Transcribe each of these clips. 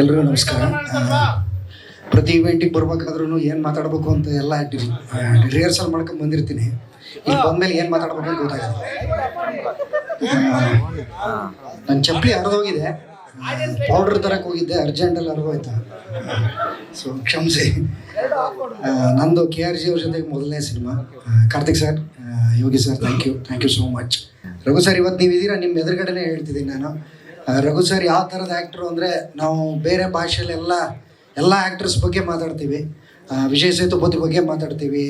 ಎಲ್ರಿಗೂ ನಮಸ್ಕಾರ. ಪ್ರತಿ ಇವೆಂಟಿಗೆ ಬರ್ಬೇಕಾದ್ರೂ ಏನು ಮಾತಾಡಬೇಕು ಅಂತ ಎಲ್ಲ ರಿಹರ್ಸಲ್ ಮಾಡ್ಕೊಂಡು ಬಂದಿರ್ತೀನಿ. ಇಲ್ಲಿ ಬಂದ್ಮೇಲೆ ಏನು ಮಾತಾಡ್ಬೇಕು ಅಂತ ಗೊತ್ತಾಗಲ್ಲ. ನನ್ನ ಚಪ್ಪಲಿ ಹರಿದೋಗಿದೆ ಪೌಡ್ರ್ ತರಕ್ಕೆ ಹೋಗಿದ್ದೆ ಅರ್ಜೆಂಟಲ್ಲಿ ಹರಿದೋಯ್ತು ಸೊ ಕ್ಷಮಿಸಿ. ನಂದು ಕೆ ಆರ್ ಜಿ ಅವ್ರ ಜೊತೆಗೆ ಮೊದಲನೇ cinema. Karthik sir Yogi sir thank you thank you so much Raghu sir ಇವತ್ತು ನೀವು ಇದ್ದೀರಾ ನಿಮ್ಮ ಎದುರುಗಡೆನೇ ಹೇಳ್ತಿದ್ದೀನಿ ನಾನು. ರಘು ಸರ್, ಯಾವ ಥರದ ಆ್ಯಕ್ಟ್ರು ಅಂದರೆ ನಾವು ಬೇರೆ ಭಾಷೆಯಲ್ಲಿ ಎಲ್ಲ ಆ್ಯಕ್ಟರ್ಸ್ ಬಗ್ಗೆ ಮಾತಾಡ್ತೀವಿ. ವಿಜಯ್ ಸೇತುಪತಿ ಬಗ್ಗೆ ಮಾತಾಡ್ತೀವಿ,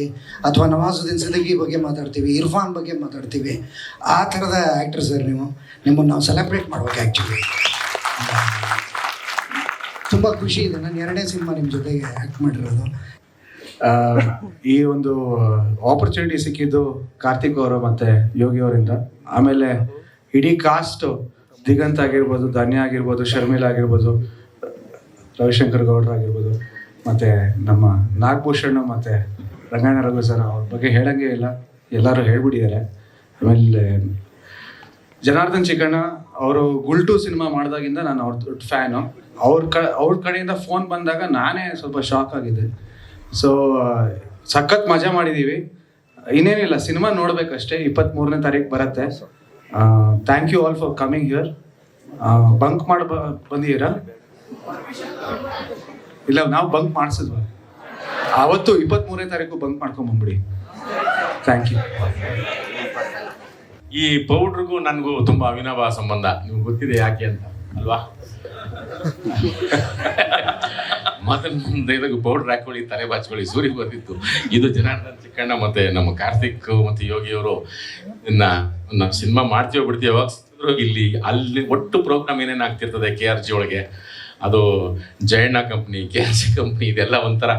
ಅಥವಾ ನವಾಜುದ್ದೀನ್ ಸಿದ್ದಿಗಿ ಬಗ್ಗೆ ಮಾತಾಡ್ತೀವಿ, ಇರ್ಫಾನ್ ಬಗ್ಗೆ ಮಾತಾಡ್ತೀವಿ. ಆ ಥರದ ಆ್ಯಕ್ಟ್ರ್ ಸರ್ ನೀವು. ನಿಮ್ಮನ್ನು ನಾವು ಸೆಲೆಬ್ರೇಟ್ ಮಾಡ್ಬೇಕು ಆ್ಯಕ್ಚುಲಿ ತುಂಬ ಖುಷಿ ಇದೆ. ನಾನು ಎರಡನೇ ಸಿನಿಮಾ ನಿಮ್ಮ ಜೊತೆಗೆ ಆ್ಯಕ್ಟ್ ಮಾಡಿರೋದು. ಈ ಒಂದು ಆಪರ್ಚುನಿಟಿ ಸಿಕ್ಕಿದ್ದು ಕಾರ್ತಿಕ್ ಅವರು ಮತ್ತು ಯೋಗಿ ಅವರಿಂದ. ಆಮೇಲೆ ಇಡೀ ಕಾಸ್ಟ್ ದಿಗಂತ್ ಆಗಿರ್ಬೋದು, ಧನ್ಯ ಆಗಿರ್ಬೋದು ಶರ್ಮಿಲ್ ಆಗಿರ್ಬೋದು, ರವಿಶಂಕರ್ ಗೌಡ್ರ ಆಗಿರ್ಬೋದು, ಮತ್ತೆ ನಮ್ಮ ನಾಗಭೂಷಣ್ ಮತ್ತೆ ರಂಗಾಯಣ ರಘು ಸರ್ ಅವ್ರ ಬಗ್ಗೆ ಹೇಳಂಗೆ ಇಲ್ಲ. ಎಲ್ಲರೂ ಹೇಳ್ಬಿಟ್ಟಿದ್ದಾರೆ. ಆಮೇಲೆ ಜನಾರ್ದನ್ ಚಿಕ್ಕಣ್ಣ ಅವರು ಗುಲ್ಟು ಸಿನಿಮಾ ಮಾಡಿದಾಗಿಂದ ನಾನು ಅವ್ರ ದೊಡ್ಡ ಫ್ಯಾನು ಅವ್ರ ಕ, ಅವ್ರ ಕಡೆಯಿಂದ ಫೋನ್ ಬಂದಾಗ ನಾನೇ ಸ್ವಲ್ಪ ಶಾಕ್ ಆಗಿದ್ದೆ. ಸೊ ಸಖತ್ ಮಜಾ ಮಾಡಿದ್ದೀವಿ ಇನ್ನೇನಿಲ್ಲ, ಸಿನಿಮಾ ನೋಡಬೇಕಷ್ಟೇ. ಇಪ್ಪತ್ತ್ಮೂರನೇ ತಾರೀಕು ಬರುತ್ತೆ. Thank you all for coming here bunk ಮಾಡ ಬಂದಿದ್ದೀರಾ? ಇಲ್ಲ, ನಾವು ಬಂಕ್ ಮಾಡ್ಸಿದ್ವಿ. ಅವತ್ತು ಇಪ್ಪತ್ಮೂರನೇ ತಾರೀಕು ಬಂಕ್ ಮಾಡ್ಕೊಂಡ್ ಬಂದ್ಬಿಡಿ. ಥ್ಯಾಂಕ್ ಯು ಈ ಪೌಡ್ರಿಗೂ ನನಗೂ ತುಂಬಾ ಅವಿನಾಭ ಸಂಬಂಧ. ನಿಮ್ಗೆ ಗೊತ್ತಿದೆ ಯಾಕೆ ಅಂತ, ಅಲ್ವಾ? ಮತ್ತೆ ಮುಂದೆ ಪೌಡ್ರ್ ಹಾಕೊಳ್ಳಿ, ತಲೆ ಬಾಚ್ಕೊಳ್ಳಿ, ಸೂರ್ಯ ಬರ್ತಿತ್ತು. ಇದು ಜನಾರ್ದನ್ ಚಿಕ್ಕಣ್ಣ ಮತ್ತೆ ನಮ್ಮ ಕಾರ್ತಿಕ್ ಮತ್ತೆ ಯೋಗಿಯವರು ಇನ್ನ ನಾವು ಸಿನಿಮಾ ಮಾಡ್ತೀವೋ ಬಿಡ್ತೀವೋ ಇಲ್ಲಿ ಅಲ್ಲಿ ಒಟ್ಟು ಪ್ರೋಗ್ರಾಮ್ ಏನೇನು ಆಗ್ತಿರ್ತದೆ ಕೆ ಆರ್ ಜಿ ಒಳಗೆ, ಅದು Jayanna company K R C company ಇದೆಲ್ಲ ಒಂಥರ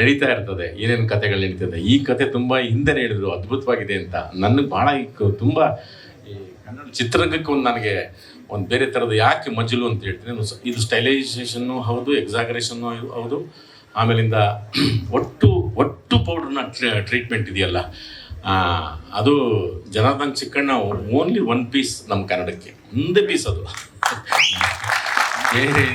ನಡೀತಾ ಇರ್ತದೆ. ಏನೇನು ಕತೆಗಳು ನಡೀತದೆ. ಈ ಕತೆ ತುಂಬ ಹಿಂದೆ ಹೇಳಿದ್ರು ಅದ್ಭುತವಾಗಿದೆ ಅಂತ. ನನಗೆ ಭಾಳ ತುಂಬ ಈ ಕನ್ನಡ ಚಿತ್ರರಂಗಕ್ಕೆ ಒಂದು ನನಗೆ ಒಂದು ಬೇರೆ ಥರದ ಯಾಕೆ ಮಜಲು ಅಂತ ಹೇಳ್ತೀನಿ. ಇದು ಸ್ಟೈಲೈಸೇಷನ್ನು ಹೌದು ಎಕ್ಸಾಗರೇಷನ್ನು ಹೌದು. ಆಮೇಲಿಂದ ಒಟ್ಟು ಒಟ್ಟು ಪೌಡ್ರನ್ನ ಟ್ರೀಟ್ಮೆಂಟ್ ಇದೆಯಲ್ಲ. ಅದು Janardhan Chikkanna only one piece ನಮ್ಮ ಕನ್ನಡಕ್ಕೆ ಒಂದೇ ಪೀಸ್ ಅದು ಬೇರೆ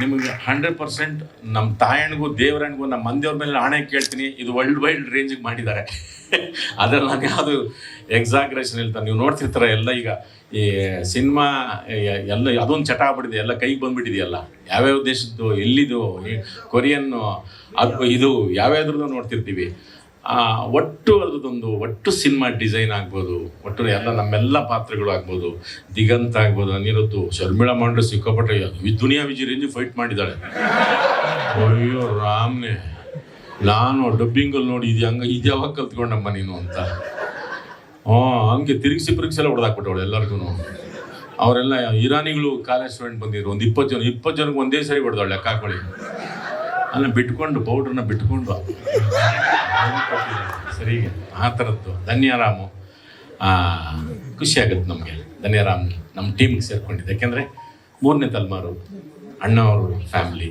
ನಿಮಗೆ ಹಂಡ್ರೆಡ್ ಪರ್ಸೆಂಟ್ ನಮ್ಮ ತಾಯಣ್ಣಿಗೂ ದೇವರಣ್ಣಿಗೂ ನಮ್ಮ ಮಂದಿಯವ್ರ ಮೇಲೆ ಆಣೆ ಕೇಳ್ತೀನಿ. ಇದು ವರ್ಲ್ಡ್ ವೈಡ್ ರೇಂಜಿಗೆ ಮಾಡಿದ್ದಾರೆ. ಅದ್ರಲ್ಲಿ ನಾನು ಯಾವುದು ಎಕ್ಸಾಗ್ರೇಷನ್ ಹೇಳ್ತಾರೆ ನೀವು ನೋಡ್ತಿರ್ತಾರೆ ಎಲ್ಲ ಈಗ ಈ ಸಿನಿಮಾ ಎಲ್ಲ ಅದೊಂದು ಚಟ ಆಗ್ಬಿಟ್ಟಿದೆ. ಎಲ್ಲ ಕೈಗೆ ಬಂದ್ಬಿಟ್ಟಿದೆಯಲ್ಲ. ಯಾವ್ಯಾವ ದೇಶದ್ದು, ಎಲ್ಲಿದು ಕೊರಿಯನ್ನು ಅದು, ಇದು ಯಾವ್ಯಾವ್ದ್ರದ್ದು ನೋಡ್ತಿರ್ತೀವಿ. ಒಟ್ಟು ಅದೊಂದು ಒಟ್ಟು ಸಿನಿಮಾ ಡಿಸೈನ್ ಆಗ್ಬೋದು, ಒಟ್ಟು ಎಲ್ಲ ನಮ್ಮೆಲ್ಲ ಪಾತ್ರಗಳು ಆಗ್ಬೋದು. ದಿಗಂತ ಆಗ್ಬೋದು ಅನಿರುದ್ದು ಶರ್ಮಿಳಾ ಮಾಂಡ್ರೆ ಸಿಕ್ಕಾಪಟ್ಟೆ ದುನಿಯಾ ವಿಜಿ ರೇಂಜ್ ಫೈಟ್ ಮಾಡಿದ್ದಾಳೆ. ಅಯ್ಯೋ ರಾಮ್ನೆ, ನಾನು ಡಬ್ಬಿಂಗಲ್ಲಿ ನೋಡಿ ಇದು ಹಂಗ, ಇದು ಯಾವಾಗ ಕಲ್ತ್ಕೊಂಡಮ್ಮ ನೀನು ಅಂತ. ಹ್ಞೂ ಹಂಗೆ ತಿರುಗಿಸಿ ಸಲ ಹೊಡೆದಾಕ್ಬಿಟ್ಟವಳು ಎಲ್ಲರಿಗೂ ಅವರೆಲ್ಲ ಇರಾನಿಗಳು ಕಾಲೇಜ್ ಸ್ಟೂಡೆಂಟ್ ಬಂದಿದ್ರು, ಒಂದು ಇಪ್ಪತ್ತು ಜನ, ಇಪ್ಪತ್ತು ಜನಕ್ಕೆ ಒಂದೇ ಸರಿ ಹೊಡೆದವಳು ಲೆಕ್ಕ ಅಲ್ಲ ಬಿಟ್ಕೊಂಡು ಪೌಡ್ರನ್ನ ಬಿಟ್ಕೊಂಡು. ಸರಿ ಆ ಥರದ್ದು. ಧನ್ಯರಾಮು ಖುಷಿಯಾಗುತ್ತೆ ನಮಗೆ. ಧನ್ಯರಾಮ್ ನಮ್ಮ ಟೀಮ್ಗೆ ಸೇರ್ಕೊಂಡಿದ್ದೆ. ಯಾಕೆಂದರೆ ಮೂರನೇ ತಲೆಮಾರು ಅಣ್ಣವರು ಫ್ಯಾಮಿಲಿ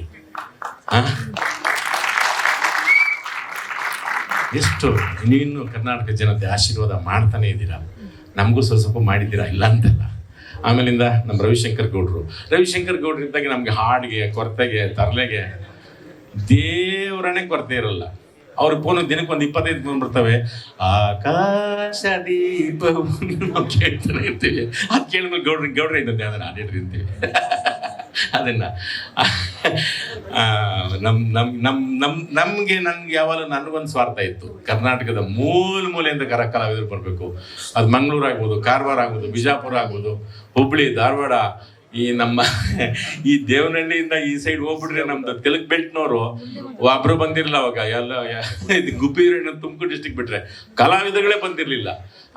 ಎಷ್ಟು ನೀನು ಕರ್ನಾಟಕ ಜನತೆ ಆಶೀರ್ವಾದ ಮಾಡ್ತಾನೆ ಇದ್ದೀರಾ? ನಮಗೂ ಸ್ವಲ್ಪ ಸ್ವಲ್ಪ ಮಾಡಿದ್ದೀರಾ? ಇಲ್ಲ ಅಂತಲ್ಲ. ಆಮೇಲಿಂದ ನಮ್ಮ ರವಿಶಂಕರ್ ಗೌಡ್ರು. ರವಿಶಂಕರ್ ಗೌಡ್ರಿದ್ದಾಗ ನಮಗೆ ಹಾಡಿಗೆ, ಕೊರತೆಗೆ, ತರಲೆಗೆ ದೇವರನ್ನೇ ಕೊರತೆ ಇರಲ್ಲ. ಅವ್ರ ಫೋನ್ ದಿನಕ್ಕೆ ಒಂದು ಇಪ್ಪತ್ತೈದು ಫೋನ್ ಬರ್ತವೆ. ಆಕಾಶ ದೀಪ ನಾವು ಕೇಳ್ತಾನೆ ಇರ್ತೀವಿ. ಅದು ಕೇಳಿದ್ಮೇಲೆ ಗೌಡ್ರಿ ಗೌಡ್ರಿ ಇದ್ದಂತೆ ಅದನ್ನ ಆಡಿಟ್ರಿ ಅಂತೀವಿ. ಅದನ್ನ. ಆ, ನಮ್ ನಮ್ ನಮ್ ನಮ್ ನಮ್ಗೆ ನನ್ಗೆ ಯಾವಾಗಲೂ ನನಗೊಂದು ಸ್ವಾರ್ಥ ಇತ್ತು. ಕರ್ನಾಟಕದ ಮೂಲ ಮೂಲೆಯಿಂದ ಕರ ಕಲಾವಿದರು ಬರಬೇಕು. ಅದು ಮಂಗಳೂರು ಆಗ್ಬೋದು ಕಾರವಾರ ಆಗ್ಬೋದು ಬಿಜಾಪುರ ಆಗ್ಬೋದು ಹುಬ್ಳಿ ಧಾರವಾಡ ಈ ನಮ್ಮ ಈ ದೇವನಹಳ್ಳಿಯಿಂದ ಈ ಸೈಡ್ ಹೋಗ್ಬಿಟ್ರೆ ನಮ್ದು ತೆಲುಗು ಬೆಲ್ಟ್ನವರು ಒಬ್ರು ಬಂದಿರಲಿಲ್ಲ ಅವಾಗ. ಎಲ್ಲ ಇದು ಗುಬ್ಬಿ ತುಮಕೂರು ಡಿಸ್ಟಿಕ್ ಬಿಟ್ರೆ ಕಲಾವಿದಗಳೇ ಬಂದಿರಲಿಲ್ಲ.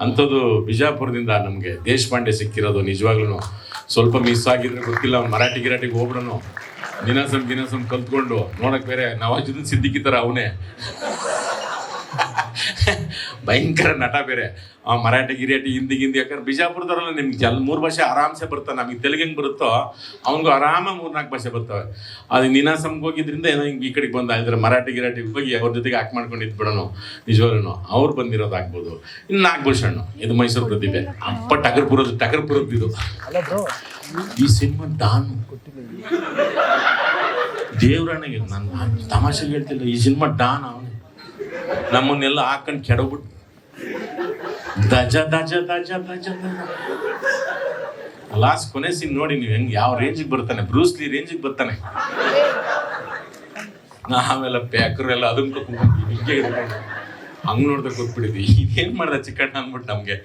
ಅಂಥದ್ದು ಬಿಜಾಪುರದಿಂದ ನಮಗೆ ದೇಶಪಾಂಡೆ ಸಿಕ್ಕಿರೋದು ನಿಜವಾಗ್ಲೂ ಸ್ವಲ್ಪ ಮಿಸ್ ಆಗಿದ್ರೆ ಗೊತ್ತಿಲ್ಲ ಮರಾಠಿ ಗಿರಾಟಿಗೆ ಹೋಗ್ಬಿಡೋನು. ದಿನಸಂ ದಿನಸಂ ಕಲ್ತ್ಕೊಂಡು ನೋಡಕ್ ಬೇರೆ ನವಾಜುದ್ದೀನ್ ಸಿದ್ದಿಕ್ಕಿ ಅವನೇ. ಭಯಂಕರ ನಟ ಬೇರೆ. ಆ ಮರಾಠಿ ಗಿರಿಯಾಟಿ ಹಿಂದಿ ಗಿಂದಿ ಯಾಕಂದ್ರೆ ಬಿಜಾಪುರದವ್ರಲ್ಲ ನಿಮ್ಗೆ ಜಲ್ ಮೂರು ಭಾಷೆ ಆರಾಮ್ಸೆ ಬರ್ತಾವೆ ನಮಗೆ ತೆಲುಗು ಹೆಂಗೆ ಬರುತ್ತೋ ಅವ್ನಿಗೂ ಆರಾಮ ಮೂರ್ನಾಲ್ಕು ಭಾಷೆ ಬರ್ತವೆ. ಅದು ನಿನಾಸಮ್ಗೆ ಹೋಗಿದ್ರಿಂದ ಏನೋ ಹಿಂಗೆ ಈ ಕಡೆಗೆ ಬಂದ ಇದ್ರೆ ಮರಾಠಿ ಗಿರಾಟಿ ಹೋಗಿ ಅವ್ರ ಜೊತೆಗೆ ಆಕ್ ಮಾಡ್ಕೊಂಡಿದ್ ಬಿಡೋಣ ನಿಜವಾಗ್ಲೂ ಅವ್ರು ಬಂದಿರೋದು ಆಗ್ಬೋದು. ಇನ್ನು ನಾಗಭೂಷಣ್ ಇದು ಮೈಸೂರು ಪ್ರತಿಭೆ. ಅಪ್ಪ ಟಗರ್ಪುರದ ಟಗರ್ಪುರದ್ದು ಇದು ಈ ಸಿನಿಮಾ ಡಾನ್ ದೇವ್ರಣ್ಣಗೆ ನಾನು ತಮಾಷೆಗೆ ಹೇಳ್ತಿಲ್ಲ ಈ ಸಿನಿಮಾ ಡಾನ್ ಅವನು ನಮ್ಮನ್ನೆಲ್ಲ ಹಾಕೊಂಡು ಕೆಡಬಿಟ್ಟು ದಜ ದಜ ದಜ ದಜ ಲಾಸ್ಟ್ ಕೊನೆ ಸೀನ್ ನೋಡಿ ನೀವು ಹೆಂಗ್ ಯಾವ ರೇಂಜಿಗೆ ಬರ್ತಾನೆ? ಬ್ರೂಸ್ಲಿ ರೇಂಜಿಗೆ ಬರ್ತಾನೆ. ಆಮೇಲೆ ಪ್ಯಾಕರ್ ಎಲ್ಲ ಅದನ್ನ ಹಿಂಗೆ ಹಿಡ್ಕೊಂಡು ಹಂಗ್ ನೋಡ್ದೆ ಗೊತ್ಬಿಡಿದ್ವಿ ಇದೇನ್ ಮಾಡ್ದ ಚಿಕ್ಕಣ್ಣ ಅಂದ್ಬಿಟ್ಟು ನಮ್ಗೆ?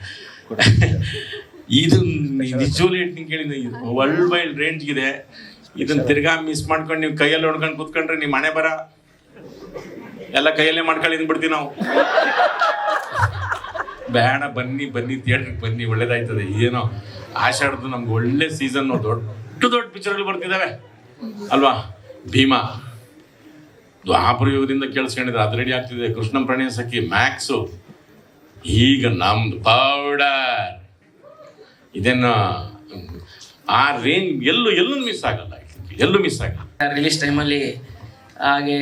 ಇದು ನಿಜವಲ್ಲಿ ಹೇಳ್ತೀನಿ ಕೇಳಿ ವರ್ಲ್ಡ್ ವೈಡ್ ರೇಂಜ್ ಇದೆ ಇದನ್ನ ತಿರ್ಗಾ ಮಿಸ್ ಮಾಡ್ಕೊಂಡು ನೀವು ಕೈಯಲ್ಲಿ ಹೊಡ್ಕೊಂಡು ಕೂತ್ಕೊಂಡ್ರೆ ನಿಮ್ಮ ಮನೆ ಬರ. ಎಲ್ಲ ಕೈಯಲ್ಲೇ ಮಾಡ್ಕೊಳ್ಳಿ ಬಿಡ್ತೀವಿ ನಾವು. ಬೇಡ, ಬನ್ನಿ ಬನ್ನಿ ಥಿಯೇಟ್ರಿಗೆ ಬನ್ನಿ, ಒಳ್ಳೇದಾಯ್ತದೆ. ಏನೋ ಆಷಾಢದ್ದು ನಮ್ಗೆ ಒಳ್ಳೆ ಸೀಸನ್ ದೊಡ್ಡ ದೊಡ್ಡ ಪಿಕ್ಚರ್ಗಳು ಬರ್ತಿದ್ದಾವೆ ಅಲ್ವಾ? ಭೀಮಾ. ದ್ವಾಪ್ರಯೋಗದಿಂದ ಕೇಳಿಸ್ಕೊಂಡಿದ್ರೆ ಅದು ರೆಡಿ ಆಗ್ತಿದೆ. ಕೃಷ್ಣ ಪ್ರಣಯ ಸಖಿ ಮ್ಯಾಕ್ಸು ಈಗ ನಮ್ದು ಪೌಡರ್ ಇದನ್ನ ಆ ರೇಂಜ್ ಎಲ್ಲೂ ಎಲ್ಲೂ ಮಿಸ್ ಆಗಲ್ಲ. ಎಲ್ಲೂ ಮಿಸ್ ಆಗಲ್ಲ. ರಿಲೀಸ್ ಟೈಮಲ್ಲಿ ಹಾಗೆ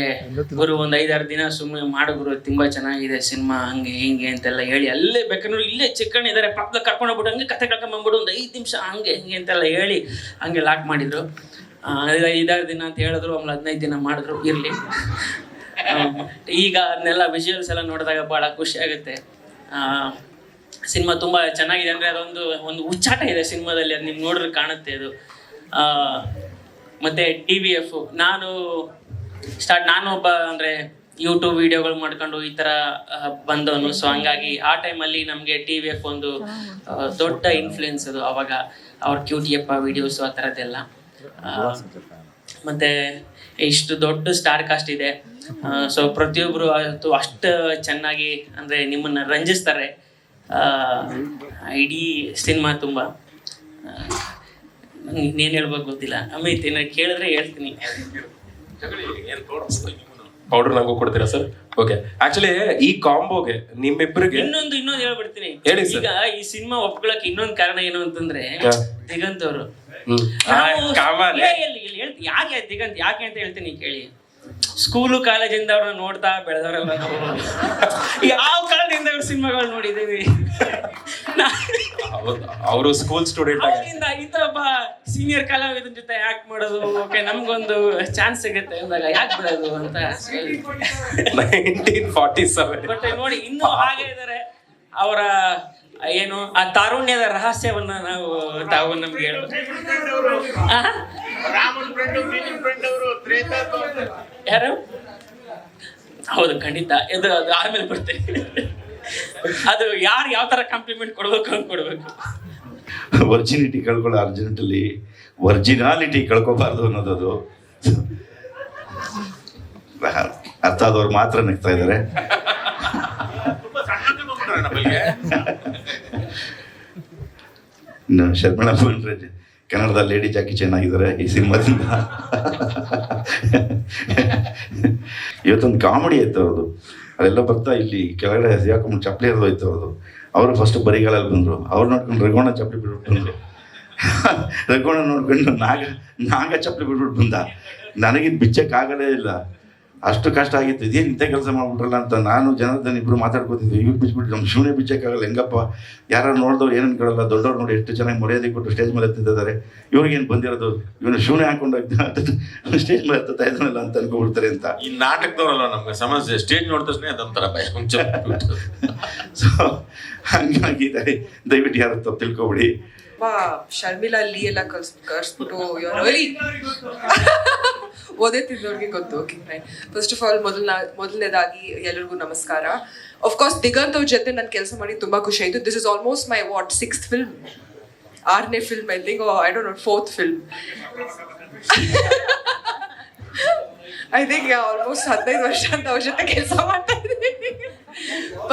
ಗುರು ಒಂದು ಐದಾರು ದಿನ ಸುಮ್ಮನೆ ಮಾಡು ಗುರು ತುಂಬ ಚೆನ್ನಾಗಿದೆ ಸಿನಿಮಾ ಹಂಗೆ ಹಿಂಗೆ ಅಂತೆಲ್ಲ ಹೇಳಿ ಅಲ್ಲೇ ಬೇಕಾದ್ರೆ ಇಲ್ಲೇ ಚಿಕ್ಕಣ್ಣ ಇದಾರೆ ಪಕ್ಕದ ಕರ್ಕೊಂಡು ಹೋಗ್ಬಿಟ್ಟು ಹಂಗೆ ಕತೆ ಕರ್ಕೊಂಬಂದ್ಬಿಡು ಒಂದು ಐದು ನಿಮಿಷ ಹಂಗೆ ಹಿಂಗೆ ಅಂತೆಲ್ಲ ಹೇಳಿ ಹಂಗೆ ಲಾಕ್ ಮಾಡಿದ್ರು. ಐದಾರು ದಿನ ಅಂತ ಹೇಳಿದ್ರು ಆಮೇಲೆ ಹದಿನೈದು ದಿನ ಮಾಡಿದ್ರು ಇರಲಿ. ಈಗ ಅದನ್ನೆಲ್ಲ ವಿಜುವಲ್ಸ್ ಎಲ್ಲ ನೋಡಿದಾಗ ಭಾಳ ಖುಷಿ ಆಗುತ್ತೆ. ಸಿನಿಮಾ ತುಂಬ ಚೆನ್ನಾಗಿದೆ ಅಂದರೆ ಅದೊಂದು ಒಂದು ಹುಚ್ಚಾಟ ಇದೆ ಸಿನಿಮಾದಲ್ಲಿ ಅದು ನಿಮ್ಗೆ ನೋಡಿದ್ರೆ ಕಾಣುತ್ತೆ ಅದು. ಮತ್ತೆ ಟಿ ವಿ ಎಫ್ ನಾನು ಸ್ಟಾರ್ಟ್ ನಾನು ಒಬ್ಬ ಅಂದರೆ ಯೂಟ್ಯೂಬ್ ವಿಡಿಯೋಗಳು ಮಾಡ್ಕೊಂಡು ಈ ಥರ ಬಂದವನು. ಸೊ ಹಂಗಾಗಿ ಆ ಟೈಮಲ್ಲಿ ನಮಗೆ ಟಿ ವಿ ಎಫ್ ಒಂದು ದೊಡ್ಡ ಇನ್ಫ್ಲುಯೆನ್ಸ್ ಅದು. ಅವಾಗ ಅವ್ರ ಕ್ಯೂಟಿಯಪ್ಪ ವಿಡಿಯೋಸ್ ಆ ಥರದ್ದೆಲ್ಲ ಆ, ಮತ್ತೆ ಇಷ್ಟು ದೊಡ್ಡ ಸ್ಟಾರ್ ಕಾಸ್ಟ್ ಇದೆ. ಸೊ ಪ್ರತಿಯೊಬ್ಬರು ಅವತ್ತು ಅಷ್ಟು ಚೆನ್ನಾಗಿ ಅಂದರೆ ನಿಮ್ಮನ್ನು ರಂಜಿಸ್ತಾರೆ. ಇಡೀ ಸಿನಿಮಾ ತುಂಬ. ಇನ್ನೇನು ಹೇಳ್ಬೇಕು ಗೊತ್ತಿಲ್ಲ. ಅಮಿತ್ ಏನಾರು ಕೇಳಿದ್ರೆ ಹೇಳ್ತೀನಿ. ಪೌಡರ್ ನಂಗೂ ಕೊಡ್ತೀರಾ ಸರ್ ಓಕೆ ಆಕ್ಚುಲಿ ಈ ಕಾಂಬೋಗೆ ನಿಮ್ಮಿಬ್ಬರಿಗೆ ಇನ್ನೊಂದು ಇನ್ನೊಂದು ಹೇಳ್ಬಿಡ್ತೀನಿ. ಹೇಳಿ. ಈಗ ಈ ಸಿನಿಮಾ ಒಪ್ಕೊಳಕ್ ಇನ್ನೊಂದು ಕಾರಣ ಏನು ಅಂತಂದ್ರೆ ಹಾ. ದಿಗಂತ್ ಅವರು. ಹ್ಮ್. ಆ, ಕಾಮನ್. ಯಾಕೆ ದಿಗಂತ್ ಯಾಕೆ ಅಂತ ಹೇಳ್ತೀನಿ ಕೇಳಿ. ಸ್ಕೂಲು ಕಾಲೇಜಿಂದ ಅವ್ರನ್ನ ನೋಡ್ತಾ ಬೆಳೆದವರೆಲ್ಲ ನಾವು. ಯಾವ ಕಾಲದಿಂದ ಅವ್ರ ಸಿನಿಮಾಗಳು ನೋಡಿದೀವಿ ಅವರು ಸ್ಕೂಲ್ ಸ್ಟೂಡೆಂಟ್ ಆಗಿ. ಅವಾಗಿಂದ ಇಂಥ ಒಬ್ಬ ಸೀನಿಯರ್ ಕಲಾವಿದನ ಜೊತೆ ಆಕ್ಟ್ ಮಾಡೋದು ಓಕೆ ನಮ್ಗೊಂದು ಚಾನ್ಸ್ ಸಿಗುತ್ತೆ ಅಂದಾಗ ಯಾಕೆ ಬಿಡೋದು ಅಂತ ನೈನ್ಟೀನ್ ಫಾರ್ಟಿ ಸೆವೆನ್ ಬಟ್ ನೋಡಿ ಇನ್ನೂ ಹಾಗೆ ಇದ್ದಾರೆ ಅವರ ಏನು ಆ ತಾರುಣ್ಯದ ರಹಸ್ಯವನ್ನ ನಾವು ತಾವು ನಮ್ಗೆ ಅವರು ಆ? ಯಾರು? ಹೌದು ಖಂಡಿತ. ಇದು ಅದು ಆಮೇಲೆ ಬರ್ತೇನೆ. ಅದು ಯಾರು ಯಾವ ತರ ಕಾಂಪ್ಲಿಮೆಂಟ್ ಕೊಡ್ಬೇಕು ಅಂತ ಕೊಡ್ಬೇಕು. ವರ್ಜಿನಿಟಿ ಕಳ್ಕೊಳ್ಳೋ ಅರ್ಜೆಂಟಲ್ಲಿ ವರ್ಜಿನಾಲಿಟಿ ಕಳ್ಕೊಬಾರ್ದು ಅನ್ನೋದದು. ಅರ್ಥ ಆದವ್ರು ಮಾತ್ರ ನಗ್ತಾ ಇದ್ದಾರೆ. ಶರ್ಮಿಳಾ ಬಂದ್ರೆ ಕನ್ನಡದ ಲೇಡಿ ಜಾಕಿ ಚೆನ್ನಾಗಿದ್ದಾರೆ ಈ ಸಿನಿಮಾದಿಂದ. ಇವತ್ತೊಂದು ಕಾಮಿಡಿ ಆಯ್ತು ಅವ್ರದ್ದು. ಅದೆಲ್ಲ ಬರ್ತಾ ಇಲ್ಲಿ ಕೆಳಗಡೆ ಯಾಕೊಂಡ್ ಚಪ್ಪಲಿ ಇರೋದು ಹೋಯ್ತು ಅವ್ರದ್ದು. ಅವರು ಫಸ್ಟ್ ಬರಿಗಾಲಲ್ಲಿ ಬಂದರು. ಅವ್ರು ನೋಡ್ಕೊಂಡು ರಘುವಣ ಚಪ್ಪಲಿ ಬಿಟ್ಬಿಟ್ಟು ಬಂದರು ರಘುವಣ ನೋಡ್ಕೊಂಡು ನಾಗ ನಾಗ ಚಪ್ಪಲಿ ಬಿಟ್ಬಿಟ್ಟು ಬಂದ. ನನಗಿದು ಬಿಚ್ಚಕ್ಕಾಗಲೇ ಇಲ್ಲ. ಅಷ್ಟು ಕಷ್ಟ ಆಗಿತ್ತು. ಇದೇನು ಇಂಥ ಕೆಲಸ ಮಾಡ್ಬಿಟ್ರಲ್ಲ ಅಂತ ನಾನು ಜನಾರ್ದನ್ ಇಬ್ಬರು ಮಾತಾಡ್ಕೋತಿದ್ವಿ. ಇವ್ರು ಬಿಚ್ಬಿಟ್ಟು ನಮ್ಮ ಶಿವನೇ ಬಿಚ್ಚಕ್ಕಾಗಲ್ಲ. ಹೆಂಗಪ್ಪ? ಯಾರು ನೋಡಿದವ್ರು ಏನು ಅನ್ಕೊಳ್ಳಲ್ಲ ದೊಡ್ಡವ್ರು ನೋಡಿ ಎಷ್ಟು ಚೆನ್ನಾಗಿ ಮರ್ಯಾದೆ ಕೊಟ್ಟು ಸ್ಟೇಜ್ ಮೇಲೆ ಎತ್ತಿದ್ದಾರೆ. ಇವ್ರಿಗೇನು ಬಂದಿರೋದು? ಇವನು ಶಿವನೇ ಹಾಕೊಂಡು ಸ್ಟೇಜ್ ಮೇಲೆ ಎತ್ತಾ ಇದ್ದಾನಲ್ಲ ಅಂತ ಅನ್ಕೊಬಿಡ್ತಾರೆ ಅಂತ. ಈ ನಾಟಕದವರಲ್ಲ ನಮ್ಗೆ ಸಮಸ್ಯೆ. ಸ್ಟೇಜ್ ನೋಡಿದ ತಕ್ಷಣ ಅದೊಂಥರ ಭಯ. ಸೊ ಹಂಗಾಗಿ ದಯ- ದಯವಿಟ್ಟು ಯಾರು ತಪ್ಪು ತಿಳ್ಕೊಬಿಡಿ. ತುಂಬಾ ಶರ್ಮಿಲಾ ಲೀ ಎಲ್ಲ ಕಳ್ಸ್ ಕರ್ಸ್ಬಿಟ್ಟು ರಿಯಲಿ ಓದೋತಿದ್ದವ್ರಿಗೆ ಗೊತ್ತು okay fine first of all ಮೊದಲ ಮೊದಲನೇದಾಗಿ ಎಲ್ಲರಿಗೂ ನಮಸ್ಕಾರ. ಕೋರ್ಸ್ ದಿಗಂತ್ ಅವ್ರ ಜೊತೆ ನಾನು ಕೆಲಸ ಮಾಡಿ ತುಂಬಾ ಖುಷಿ ಆಯಿತು. This is almost my what sixth film ಆರನೇ film I think I don't know fourth film I think almost ಹದಿನೈದು ವರ್ಷ ಅಂತ ಅವ್ರ ಜೊತೆ ಕೆಲಸ ಮಾಡ್ತಾ ಇದ್ದೀನಿ.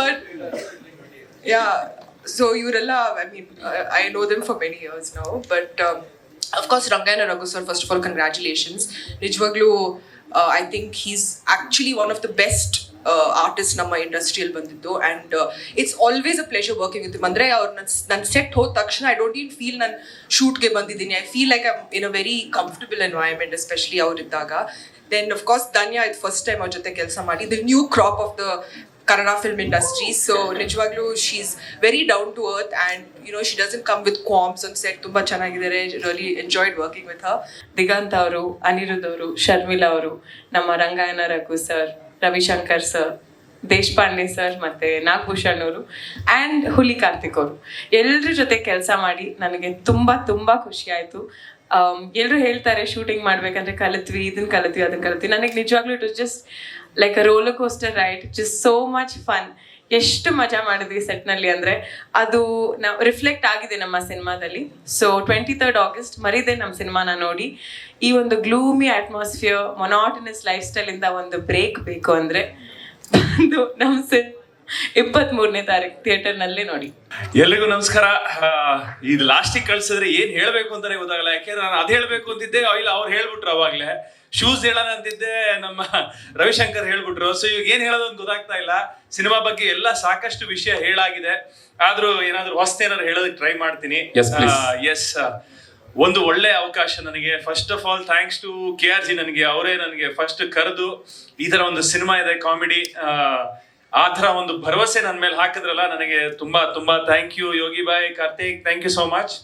ಬಟ್ yeah so ಇವರೆಲ್ಲ i know them for many years now but um, of course Rangayana Raghu sir first of all congratulations. ನಿಜವಾಗ್ಲೂ I think he's actually one of the best artist ನಮ್ಮ ಇಂಡಸ್ಟ್ರಿಯಲ್ಲಿ ಬಂದಿದ್ದು. And it's always a pleasure working with ಅಂದರೆ ಅವ್ರು ನನ್ನ ನನ್ನ set ಹೋದ ತಕ್ಷಣ ಐ ಡೋಂಟ್ ಇನ್ ಫೀಲ್ ನಾನು ಶೂಟ್ಗೆ ಬಂದಿದ್ದೀನಿ. I feel like I in a very comfortable environment especially ಅವರಿದ್ದಾಗ. Then of course Dhanya ಇದು ಫಸ್ಟ್ ಟೈಮ್ ಅವ್ರ ಜೊತೆ ಕೆಲಸ ಮಾಡಿ. The new crop of the Kannada film industry so ನಿಜವಾಗ್ಲೂ she's very down to earth and you know she doesn't come with qualms on set. ತುಂಬಾ ಚೆನ್ನಾಗಿದ್ದಾರೆ. Really enjoyed working with her. Diganth ಅವರು, ಅನಿರುದ್ಧ್ ಅವರು ಶರ್ಮಿಲಾ ಅವರು, ನಮ್ಮ Rangayana Raghu sir Ravishankar sir Deshpande sir ಮತ್ತೆ ನಾಗಭೂಷಣ್ ಅವರು and ಹುಲಿ ಕಾರ್ತಿಕ್ ಅವರು. ಎಲ್ಲರ ಜೊತೆ ಕೆಲಸ ಮಾಡಿ ನನಗೆ ತುಂಬ ತುಂಬ ಖುಷಿ ಆಯಿತು. ಎಲ್ಲರೂ ಹೇಳ್ತಾರೆ ಶೂಟಿಂಗ್ ಮಾಡ್ಬೇಕಂದ್ರೆ ಕಲಿತ್ವಿ ಇದನ್ನ ಕಲಿತ್ವಿ ಅದನ್ನ ಕಲಿತ್ವಿ. ನನಗೆ ನಿಜವಾಗ್ಲೂ it was just like a roller coaster ride just so much fun ಎಷ್ಟು ಮಜಾ ಮಾಡಿದ್ವಿ ಸೆಟ್ನಲ್ಲಿ ಅಂದರೆ ಅದು ನಾವು ರಿಫ್ಲೆಕ್ಟ್ ಆಗಿದೆ ನಮ್ಮ ಸಿನಿಮಾದಲ್ಲಿ. ಸೊ ಟ್ವೆಂಟಿ ತರ್ಡ್ ಆಗಸ್ಟ್ ಮರಿದೆ ನಮ್ಮ ಸಿನಿಮಾನ ನೋಡಿ. ಈ ಒಂದು ಗ್ಲೂಮಿ ಅಟ್ಮಾಸ್ಫಿಯರ್ ಮೊನಾಟನಸ್ ಲೈಫ್ ಸ್ಟೈಲಿಂದ ಒಂದು ಬ್ರೇಕ್ ಬೇಕು ಅಂದರೆ ನಮ್ಮ ಸಿನ್ ಇಪ್ಪತ್ತ್ಮೂರನೇ ತಾರೀಕು ಥಿಯೇಟರ್ನಲ್ಲೇ ನೋಡಿ. ಎಲ್ರಿಗೂ ನಮಸ್ಕಾರ. ಇದು ಲಾಸ್ಟಿಗೆ ಕಳ್ಸಿದ್ರೆ ಏನ್ ಹೇಳ್ಬೇಕು ಅಂತಾನೆ ಗೊತ್ತಾಗಲ್ಲ. ಯಾಕೆಂದ್ರೆ ನಾನು ಅದ್ ಹೇಳ್ಬೇಕು ಅಂತಿದ್ದೆ ಇಲ್ಲ ಅವ್ರು ಹೇಳ್ಬಿಟ್ರು ಅವಾಗ್ಲೇ. ಶೂಸ್ ಹೇಳೋಣ ಅಂತಿದ್ದೆ ನಮ್ಮ ರವಿಶಂಕರ್ ಹೇಳ್ಬಿಟ್ರು. ಸೊ ಇವಾಗ ಏನ್ ಹೇಳೋದು ಅಂತ ಗೊತ್ತಾಗ್ತಾ ಇಲ್ಲ. ಸಿನಿಮಾ ಬಗ್ಗೆ ಎಲ್ಲ ಸಾಕಷ್ಟು ವಿಷಯ ಹೇಳಾಗಿದೆ. ಆದ್ರೂ ಏನಾದ್ರು ಹೊಸ್ತೇನಾದ್ರು ಹೇಳೋದಕ್ಕೆ ಟ್ರೈ ಮಾಡ್ತೀನಿ. Yes, ಎಸ್ ಒಂದು ಒಳ್ಳೆ ಅವಕಾಶ ನನಗೆ. First of all thanks to K R G ನನಗೆ ಅವರೇ ನನಗೆ ಫಸ್ಟ್ ಕರೆದು ಈ ತರ ಒಂದು ಸಿನಿಮಾ ಇದೆ ಕಾಮಿಡಿ ಆ ತರ ಒಂದು ಭರವಸೆ ನನ್ನ ಮೇಲೆ ಹಾಕಿದ್ರಲ್ಲ, ನನಗೆ ತುಂಬಾ ತುಂಬಾ thank you Yogi bye, Karthik thank you so much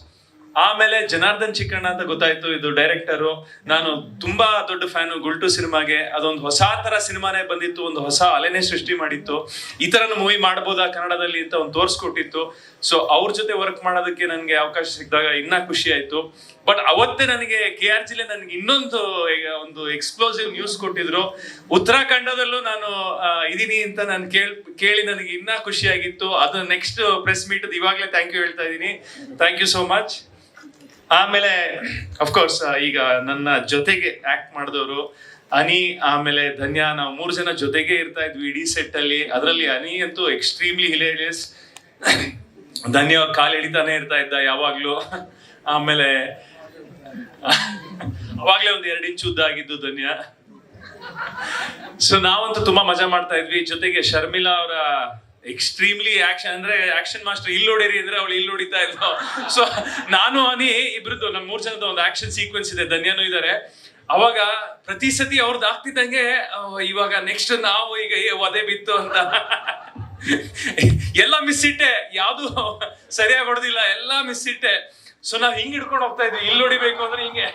ಆಮೇಲೆ ಜನಾರ್ದನ್ ಚಿಕ್ಕಣ್ಣ ಅಂತ ಗೊತ್ತಾಯ್ತು, ಇದು ಡೈರೆಕ್ಟರು ನಾನು ತುಂಬಾ ದೊಡ್ಡ ಫ್ಯಾನು ಗುಲ್ಟು ಸಿನಿಮಾಗೆ. ಅದೊಂದು ಹೊಸ ತರ ಸಿನಿಮಾನೇ ಬಂದಿತ್ತು, ಒಂದು ಹೊಸ ಅಲೆನೆ ಸೃಷ್ಟಿ ಮಾಡಿತ್ತು. ಈ ಥರನೂ ಮೂವಿ ಮಾಡ್ಬೋದಾ ಕನ್ನಡದಲ್ಲಿ ಅಂತ ಒಂದು ತೋರಿಸ್ಕೊಟ್ಟಿತ್ತು. ಸೊ ಅವ್ರ ಜೊತೆ ವರ್ಕ್ ಮಾಡೋದಕ್ಕೆ ನನಗೆ ಅವಕಾಶ ಸಿಕ್ಕಿದಾಗ ಇನ್ನೂ ಖುಷಿ ಆಯ್ತು. ಬಟ್ ಅವತ್ತೇ ನನಗೆ ಕೆ ಆರ್ ಜಿಲೆ ನನಗೆ ಇನ್ನೊಂದು ಒಂದು ಎಕ್ಸ್ಪ್ಲೋಸಿವ್ ನ್ಯೂಸ್ ಕೊಟ್ಟಿದ್ರು. ಉತ್ತರಾಖಂಡದಲ್ಲೂ ನಾನು ಇದೀನಿ ಅಂತ ನಾನು ಕೇಳ್ ನನಗೆ ಇನ್ನೂ ಖುಷಿಯಾಗಿತ್ತು. ಅದು ನೆಕ್ಸ್ಟ್ ಪ್ರೆಸ್ ಮೀಟ್ ಇವಾಗಲೇ ಥ್ಯಾಂಕ್ ಯು ಹೇಳ್ತಾ ಇದ್ದೀನಿ ಥ್ಯಾಂಕ್ ಯು ಸೋ ಮಚ್ ಆಮೇಲೆ ಅಫ್ಕೋರ್ಸ್ ಈಗ ನನ್ನ ಜೊತೆಗೆ ಆಕ್ಟ್ ಮಾಡಿದವರು ಅನಿ ಆಮೇಲೆ ಧನ್ಯ, ನಾವು ಮೂರು ಜನ ಜೊತೆಗೆ ಇರ್ತಾ ಇದ್ವಿ ಇಡೀ ಸೆಟ್ ಅಲ್ಲಿ. ಅದರಲ್ಲಿ ಅನಿ ಅಂತೂ ಎಕ್ಸ್ಟ್ರೀಮ್ಲಿ ಹಿಲೇರಿಯಸ್ ಧನ್ಯ ಕಾಲು ಎಳಿತಾನೆ ಇರ್ತಾ ಇದ್ದ ಯಾವಾಗ್ಲೂ. ಆಮೇಲೆ ಅವಾಗ್ಲೇ ಒಂದು ಎರಡು ಇಂಚು ಉದ್ದ ಆಗಿದ್ದು ಧನ್ಯ ಸೊ ನಾವಂತೂ ತುಂಬಾ ಮಜಾ ಮಾಡ್ತಾ ಇದ್ವಿ. ಜೊತೆಗೆ ಶರ್ಮಿಲಾ ಅವರ ಎಕ್ಸ್ಟ್ರೀಮ್ಲಿ ಆಕ್ಷನ್ ಅಂದ್ರೆ ಆಕ್ಷನ್ ಮಾಸ್ಟರ್ ಇಲ್ಲಿ ನೋಡಿರಿ ಅಂದ್ರೆ ಅವಳು ಇಲ್ಲಿ ನೋಡಿತಾ ಇದ್ಲು. ಸೊ ನಾನು ಅನಿ ಇಬ್ರದ್ದು ನಮ್ಮ ಮೂರ್ ಜನದ ಒಂದು ಆಕ್ಷನ್ ಸೀಕ್ವೆನ್ಸ್ ಇದೆ ಧನ್ಯನೂ ಇದ್ದಾರೆ ಅವಾಗ ಪ್ರತಿ ಸತಿ ಅವ್ರದ್ದು ಆಗ್ತಿದ್ದಂಗೆ ಇವಾಗ ನೆಕ್ಸ್ಟ್ ನಾವು ಈಗ ಒದೆ ಬಿತ್ತು ಅಂತ. ಎಲ್ಲ ಮಿಸ್ ಇಟ್ಟೆ. ಯಾವುದು ಸರಿಯಾಗಿ ಹೊಡೆದಿಲ್ಲ, ಎಲ್ಲ ಮಿಸ್ ಇಟ್ಟೆ. ಸೊ ನಾವು ಹಿಂಗೆ ಹಿಡ್ಕೊಂಡು ಹೋಗ್ತಾ ಇದ್ವಿ. ಇಲ್ಲಿ ಹೊಡಿಬೇಕು ಅಂದ್ರೆ ಹಿಂಗೆ.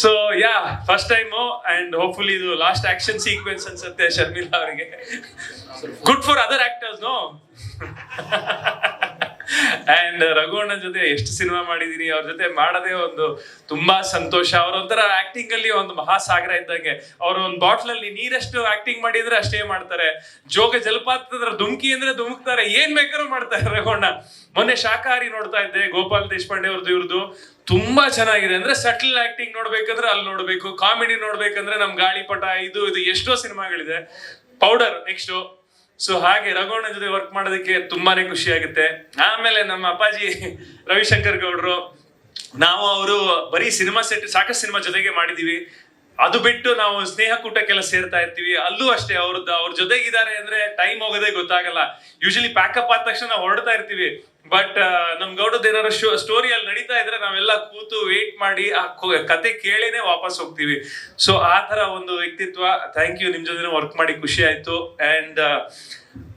So yeah first time and hopefully ಇದು ಲಾಸ್ಟ್ ಆಕ್ಷನ್ ಸೀಕ್ವೆನ್ಸ್ ಅನ್ಸುತ್ತೆ ಶರ್ಮಿಲಾ ಅವರಿಗೆ. Good for other actors no and ರಘುವಣ್ಣನ ಜೊತೆ ಎಷ್ಟು ಸಿನಿಮಾ ಮಾಡಿದೀನಿ, ಅವ್ರ ಜೊತೆ ಮಾಡದೆ ಒಂದು ತುಂಬಾ ಸಂತೋಷ. ಅವ್ರ ಒಂಥರ ಆಕ್ಟಿಂಗ್ ಅಲ್ಲಿ ಒಂದು ಮಹಾಸಾಗರ ಇದ್ದಂಗೆ. ಅವ್ರ ಒಂದು ಬಾಟ್ಲ್ ಅಲ್ಲಿ ನೀರಷ್ಟು ಆಕ್ಟಿಂಗ್ ಮಾಡಿದ್ರೆ ಅಷ್ಟೇ ಮಾಡ್ತಾರೆ. ಜೋಗ ಜಲಪಾತದ ಧುಮ್ಕಿ ಅಂದ್ರೆ ಧುಮುಕ್ತಾರೆ. ಏನ್ ಬೇಕಾದ್ರೂ ಮಾಡ್ತಾರೆ ರಘುವಣ್ಣ ಮೊನ್ನೆ ಶಾಖಾಹಾರಿ ನೋಡ್ತಾ ಇದ್ದೆ, ಗೋಪಾಲ್ ದೇಶಪಾಂಡೆ ಅವ್ರದ್ದು ಇವ್ರದ್ದು ತುಂಬಾ ಚೆನ್ನಾಗಿದೆ. ಅಂದ್ರೆ ಸಟಲ್ ಆಕ್ಟಿಂಗ್ ನೋಡ್ಬೇಕಂದ್ರೆ ಅಲ್ಲಿ ನೋಡ್ಬೇಕು. ಕಾಮಿಡಿ ನೋಡ್ಬೇಕಂದ್ರೆ ನಮ್ ಗಾಳಿಪಟ, ಇದು ಇದು ಎಷ್ಟೋ ಸಿನಿಮಾಗಳಿದೆ ಪೌಡರ್ ನೆಕ್ಸ್ಟ್ ಸೊ ಹಾಗೆ ರಘುವಣ್ಣ ಜೊತೆ ವರ್ಕ್ ಮಾಡೋದಕ್ಕೆ ತುಂಬಾನೇ ಖುಷಿ ಆಗುತ್ತೆ ಆಮೇಲೆ ನಮ್ಮ ಅಪ್ಪಾಜಿ ರವಿಶಂಕರ್ ಗೌಡ್ರು, ನಾವು ಅವರು ಬರೀ ಸಿನಿಮಾ ಸೆಟ್ ಸಾಕಷ್ಟು ಸಿನಿಮಾ ಜೊತೆಗೆ ಮಾಡಿದೀವಿ. ಅದು ಬಿಟ್ಟು ನಾವು ಸ್ನೇಹಕೂಟಕ್ಕೆಲ್ಲ ಸೇರ್ತಾ ಇರ್ತೀವಿ. ಅಲ್ಲೂ ಅಷ್ಟೇ ಅವ್ರದ್ದು, ಅವ್ರ ಜೊತೆಗಿದ್ದಾರೆ ಅಂದ್ರೆ ಟೈಮ್ ಹೋಗೋದೇ ಗೊತ್ತಾಗಲ್ಲ. ಯೂಶಲಿ ಪ್ಯಾಕಪ್ ಆದ ತಕ್ಷಣ ಹೊರಡ್ತಾ ಇರ್ತೀವಿ. ಬಟ್ ನಮ್ ಗೌಡದ ಏನಾದ್ರು ಸ್ಟೋರಿ ಅಲ್ಲಿ ನಡೀತಾ ಇದ್ರೆ ನಾವೆಲ್ಲ ಕೂತು ವೇಟ್ ಮಾಡಿ ಆ ಕತೆ ಕೇಳಿನೇ ವಾಪಸ್ ಹೋಗ್ತೀವಿ. ಸೊ ಆ ತರ ಒಂದು ವ್ಯಕ್ತಿತ್ವ. ಥ್ಯಾಂಕ್ ಯು ನಿಮ್ ಜೊತೆ ವರ್ಕ್ ಮಾಡಿ ಖುಷಿ ಆಯ್ತು. ಅಂಡ್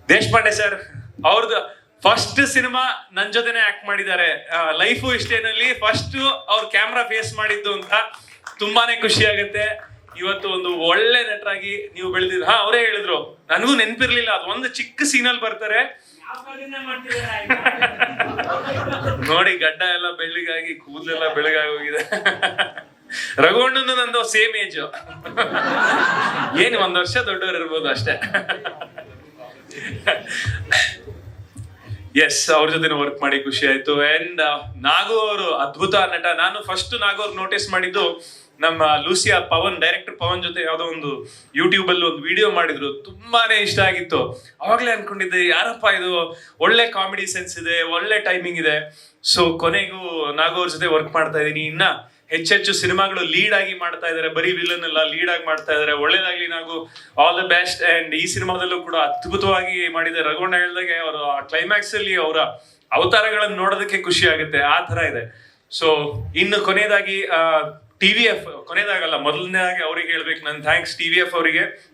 ದೇಶಪಾಂಡೆ ಸರ್ ಅವ್ರದ್ದು ಫಸ್ಟ್ ಸಿನಿಮಾ ನನ್ ಜೊತೆನೆ ಆಕ್ಟ್ ಮಾಡಿದ್ದಾರೆ. ಲೈಫು ಇಷ್ಟೇನಲ್ಲಿ ಫಸ್ಟ್ ಅವ್ರ ಕ್ಯಾಮ್ರಾ ಫೇಸ್ ಮಾಡಿದ್ದು ಅಂತ ತುಂಬಾನೇ ಖುಷಿ ಆಗುತ್ತೆ. ಇವತ್ತು ಒಂದು ಒಳ್ಳೆ ನಟರಾಗಿ ನೀವು ಬೆಳೆದಿದ್ರು ಹಾ, ಅವರೇ ಹೇಳಿದ್ರು. ನನಗೂ ನೆನಪಿರ್ಲಿಲ್ಲ. ಅದು ಒಂದು ಚಿಕ್ಕ ಸೀನಲ್ಲಿ ಬರ್ತಾರೆ. ನೋಡಿ, ಗಡ್ಡ ಎಲ್ಲ ಬೆಳ್ಳಗಾಗಿ, ಕೂದಲೆಲ್ಲ ಬೆಳಗಾಗಿ ಹೋಗಿದೆ. ರಘುವಣ್ಣನು ನಂದು ಸೇಮ್ ಏಜ್. ಏನು, ಒಂದ್ ವರ್ಷ ದೊಡ್ಡವರು ಇರ್ಬೋದು ಅಷ್ಟೇ. ಎಸ್ ಅವ್ರ ಜೊತೆ ವರ್ಕ್ ಮಾಡಿ ಖುಷಿ ಆಯ್ತು. ಅಂಡ್ ನಾಗು ಅವರು, ಅದ್ಭುತ ನಟ. ನಾನು ಫಸ್ಟ್ ನಾಗು ಅವ್ರು ನೋಟಿಸ್ ಮಾಡಿದ್ದು ನಮ್ಮ ಲೂಸಿಯಾ ಪವನ್, ಡೈರೆಕ್ಟರ್ ಪವನ್ ಜೊತೆ ಯಾವ್ದೋ ಒಂದು ಯೂಟ್ಯೂಬ್ ಅಲ್ಲಿ ಒಂದು ವಿಡಿಯೋ ಮಾಡಿದ್ರು. ತುಂಬಾನೇ ಇಷ್ಟ ಆಗಿತ್ತು. ಅವಾಗ್ಲೇ ಅನ್ಕೊಂಡಿದ್ದೆ, ಯಾರಪ್ಪ ಇದು? ಒಳ್ಳೆ ಕಾಮಿಡಿ ಸೆನ್ಸ್ ಇದೆ, ಒಳ್ಳೆ ಟೈಮಿಂಗ್ ಇದೆ. ಸೊ ಕೊನೆಗೂ ನಾಗೋರ್ ಜೊತೆ ವರ್ಕ್ ಮಾಡ್ತಾ ಇದೀನಿ. ಇನ್ನ ಹೆಚ್ಚೆಚ್ಚು ಸಿನಿಮಾಗಳು ಲೀಡ್ ಆಗಿ ಮಾಡ್ತಾ ಇದಾರೆ. ಬರೀ ವಿಲನ್ ಎಲ್ಲ ಲೀಡ್ ಆಗಿ ಮಾಡ್ತಾ ಇದಾರೆ. ಒಳ್ಳೇದಾಗ್ಲಿ ನಾವು ಆಲ್ ದ ಬೆಸ್ಟ್ ಅಂಡ್ ಈ ಸಿನಿಮಾದಲ್ಲೂ ಕೂಡ ಅದ್ಭುತವಾಗಿ ಮಾಡಿದೆ. ರಘುವಣ್ಣ ಹೇಳ್ದಾಗೆ ಅವರು ಆ ಕ್ಲೈಮ್ಯಾಕ್ಸ್ ಅಲ್ಲಿ ಅವರ ಅವತಾರಗಳನ್ನು ನೋಡೋದಕ್ಕೆ ಖುಷಿ ಆಗುತ್ತೆ. ಆ ತರ ಇದೆ. ಸೊ ಇನ್ನು ಕೊನೆಯದಾಗಿ ಟಿ ವಿ ಎಫ್ ಕೊನೆಯದಾಗಲ್ಲ ಮೊದಲನೇದಾಗಿ ಅವ್ರಿಗೆ ಹೇಳ್ಬೇಕು. ನನ್ನ ಥ್ಯಾಂಕ್ಸ್ ಟಿ ವಿ ಎಫ್ ಅವರಿಗೆ.